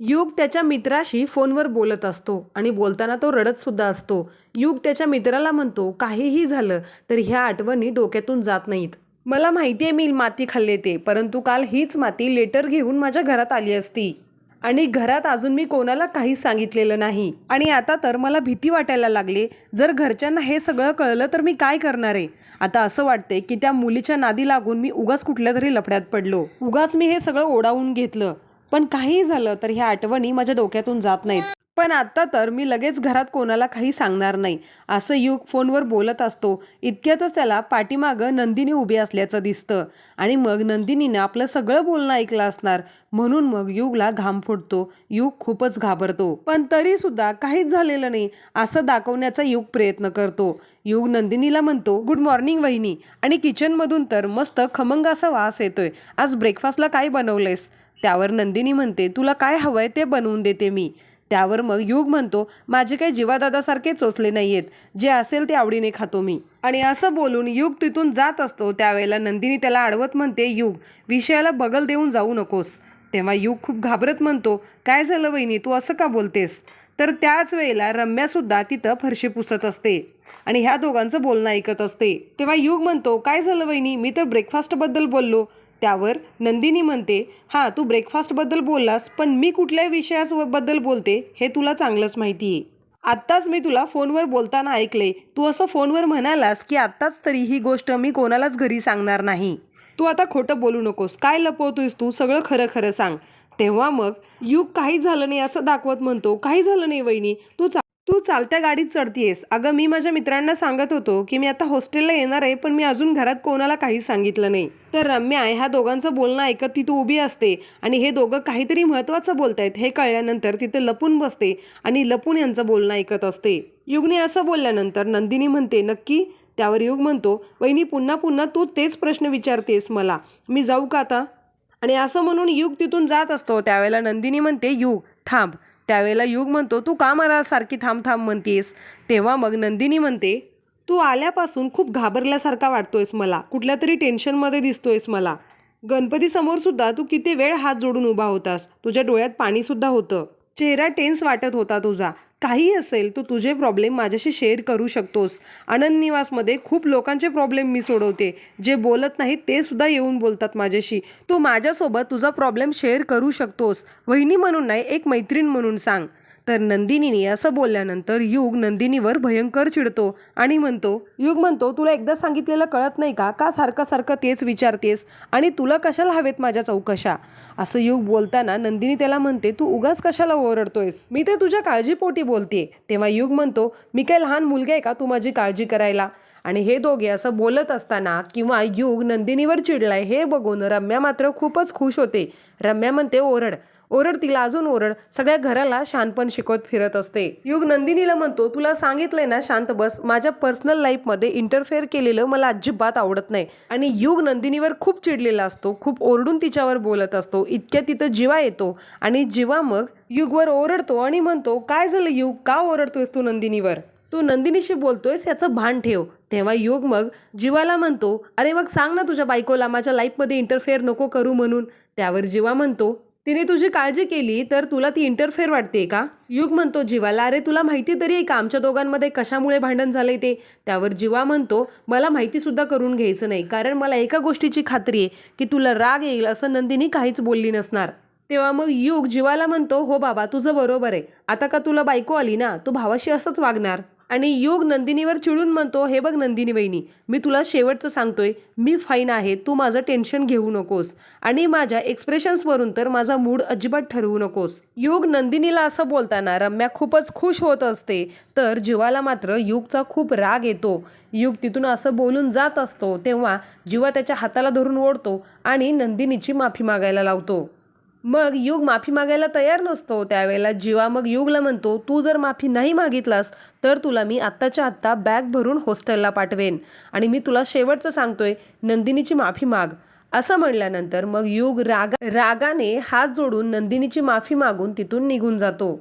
युग त्याच्या मित्राशी फोनवर बोलत असतो आणि बोलताना तो रडत सुद्धा असतो. युग त्याच्या मित्राला म्हणतो काहीही झालं तर ह्या आठवणी डोक्यातून जात नाहीत. मला माहिती आहे मी माती खाल्ले ते परंतु काल हीच माती लेटर घेऊन माझ्या घरात आली असती. आणि घरात अजून मी कोणाला काहीच सांगितलेलं नाही. आणि आता तर मला भीती वाटायला लागली जर घरच्यांना हे सगळं कळलं तर मी काय करणार आहे? आता असं वाटते की त्या मुलीच्या नादी लागून मी उगाच कुठल्या तरी लफड्यात पडलो. उगाच मी हे सगळं ओढावून घेतलं. पण काहीही झालं तर ह्या आठवणी माझ्या डोक्यातून जात नाहीत. पण आता तर मी लगेच घरात कोणाला काही सांगणार नाही. असं युग फोनवर बोलत असतो. इतक्यातच त्याला पाठीमागं नंदिनी उभी असल्याचं दिसतं. आणि मग नंदिनीनं आपलं सगळं बोलणं ऐकलं असणार. म्हणून मग युगला घाम फुटतो युग खूपच घाबरतो. पण तरी सुद्धा काहीच झालेलं नाही. असं दाखवण्याचा युग प्रयत्न करतो. युग नंदिनीला म्हणतो गुड मॉर्निंग वहिनी. आणि किचनमधून तर मस्त खमंग असा वास येतोय. आज ब्रेकफास्टला काय बनवलंयस? त्यावर नंदिनी म्हणते तुला काय हवंय ते बनवून देते मी. त्यावर मग युग म्हणतो माझे काही जीवादादासारखे चोचले नाहीयेत. जे असेल ते आवडीने खातो मी. आणि असं बोलून युग तिथून जात असतो. त्यावेळेला नंदिनी त्याला अडवत म्हणते युग विषयाला बगल देऊन जाऊ नकोस. तेव्हा युग खूप घाबरत म्हणतो काय झालं वहिनी तू असं का बोलतेस? तर त्याच वेळेला रम्यासुद्धा तिथं फरशी पुसत असते आणि ह्या दोघांचं बोलणं ऐकत असते. तेव्हा युग म्हणतो काय झालं वहिनी मी तर ब्रेकफास्टबद्दल बोललो. त्यावर नंदिनी म्हणते हां तू ब्रेकफास्टबद्दल बोललास पण मी कुठल्या विषयाबद्दल बोलते हे तुला चांगलंच माहिती आहे आत्ताच मी तुला फोनवर बोलताना ऐकले तू असं फोनवर म्हणालास की आत्ताच तरी ही गोष्ट मी कोणालाच घरी सांगणार नाही. तू आता खोटं बोलू नकोस. काय लपवतोयस तू? सगळं खरं खरं सांग. तेव्हा मग? युग काही झालं नाही असं दाखवत म्हणतो. काही झालं नाही वहिनी. तू चा तू चालत्या गाडीत चढतीयेस. अगं मी माझ्या मित्रांना सांगत होतो की मी आता हॉस्टेलला येणार आहे पण मी अजून घरात कोणाला काही सांगितलं नाही. तर रम्या ह्या दोघांचं बोलणं ऐकत तिथं उभी असते आणि हे दोघं काहीतरी महत्त्वाचं बोलतायत हे कळल्यानंतर तिथे लपून बसते आणि लपून यांचं बोलणं ऐकत असते. युगने असं बोलल्यानंतर नंदिनी म्हणते नक्की? त्यावर युग म्हणतो वहिनी पुन्हा पुन्हा तू तेच प्रश्न विचारतेस मला. मी जाऊ का आता? आणि असं म्हणून युग तिथून जात असतो. त्यावेळेला नंदिनी म्हणते युग थांब. त्यावेळेला युग म्हणतो तू का मला सारखी थांब थांब म्हणतेस? तेव्हा मग नंदिनी म्हणते तू आल्यापासून खूप घाबरल्यासारखा वाटतोयस मला. कुठल्या तरी टेन्शनमध्ये दिसतोयस मला. गणपतीसमोर सुद्धा तू किती वेळ हात जोडून उभा होतास. तुझ्या डोळ्यात पाणीसुद्धा होतं. चेहरा टेन्स वाटत होता तुझा. काही असेल तू तुझे प्रॉब्लेम माझ्याशी शेअर करू शकतोस. आनंद निवासमध्ये खूप लोकांचे प्रॉब्लेम मी सोडवते. जे बोलत नाहीत ते सुद्धा येऊन बोलतात माझ्याशी. तू माझ्यासोबत तुझा प्रॉब्लेम शेअर करू शकतोस. वहिनी म्हणून नाही एक मैत्रीण म्हणून सांग. तर नंदिनीने असं बोलल्यानंतर युग नंदिनीवर भयंकर चिडतो आणि म्हणतो युग म्हणतो तुला एकदा सांगितलेलं कळत नाही का? का सारखं सारखं तेच विचारतेस? आणि तुला कशाला हवेत माझ्या चौकशा? असं युग बोलताना नंदिनी त्याला म्हणते तू उगाच कशाला ओरडतोयस? मी तर तुझ्या काळजीपोटी बोलते तेव्हा युग म्हणतो मी काय लहान मुलगा आहे का तू माझी काळजी करायला? आणि हे दोघे असं बोलत असताना किंवा युग नंदिनीवर चिडलाय हे बघून रम्या मात्र खूपच खुश होते. रम्या म्हणते ओरड ओरड तिला अजून ओरड. सगळ्या घराला शानपण शिकवत फिरत असते. युग नंदिनीला म्हणतो तुला सांगितलंय ना शांत बस. माझ्या पर्सनल लाईफमध्ये इंटरफेअर केलेलं मला अजिबात आवडत नाही. आणि युग नंदिनीवर खूप चिडलेला असतो खूप ओरडून तिच्यावर बोलत असतो. इतक्या तिथं जीवा येतो आणि जीवा मग युगवर ओरडतो आणि म्हणतो काय झालं युग? का ओरडतोयस तू नंदिनीवर? तू नंदिनीशी बोलतोयस याचं भान ठेव. तेव्हा युग मग जीवाला म्हणतो अरे मग सांग ना तुझ्या बायकोला माझ्या लाईफमध्ये इंटरफेअर नको करू म्हणून. त्यावर जीवा म्हणतो तिने तुझी काळजी केली तर तुला ती इंटरफेअर वाटते का? युग म्हणतो जीवाला अरे तुला माहिती तरी आहे का आमच्या दोघांमध्ये कशामुळे भांडण झालंय ते? त्यावर जीवा म्हणतो मला माहिती सुद्धा करून घ्यायचं नाही कारण मला एका गोष्टीची खात्री आहे की तुला राग येईल असं नंदिनी काहीच बोलली नसणार. तेव्हा मग युग जीवाला म्हणतो हो बाबा तुझं बरोबर आहे. आता का तुला बायको आली ना तू भावाशी असंच वागणार. आणि योग नंदिनीवर चिडून म्हणतो हे बघ नंदिनी वहिनी मी तुला शेवटचं सांगतोय मी फाईन आहे तू माझं टेन्शन घेऊ नकोस आणि माझ्या एक्सप्रेशन्सवरून तर माझा मूड अजिबात ठरवू नकोस. योग नंदिनीला असं बोलताना रम्या खूपच खुश होत असते तर जीवाला मात्र युगचा खूप राग येतो. युग तिथून असं बोलून जात असतो तेव्हा जीवा त्याच्या हाताला धरून ओढतो आणि नंदिनीची माफी मागायला लावतो. मग युग माफी मागायला तयार नसतो त्यावेळेला. जीवा मग युगला म्हणतो तू जर माफी नाही मागितलास तर तुला मी आत्ताच्या आत्ता बॅग भरून हॉस्टेलला पाठवेन. आणि मी तुला शेवटचं सांगतोय नंदिनीची माफी माग. असं म्हणल्यानंतर मग युग रागा रागाने हात जोडून नंदिनीची माफी मागून तिथून निघून जातो.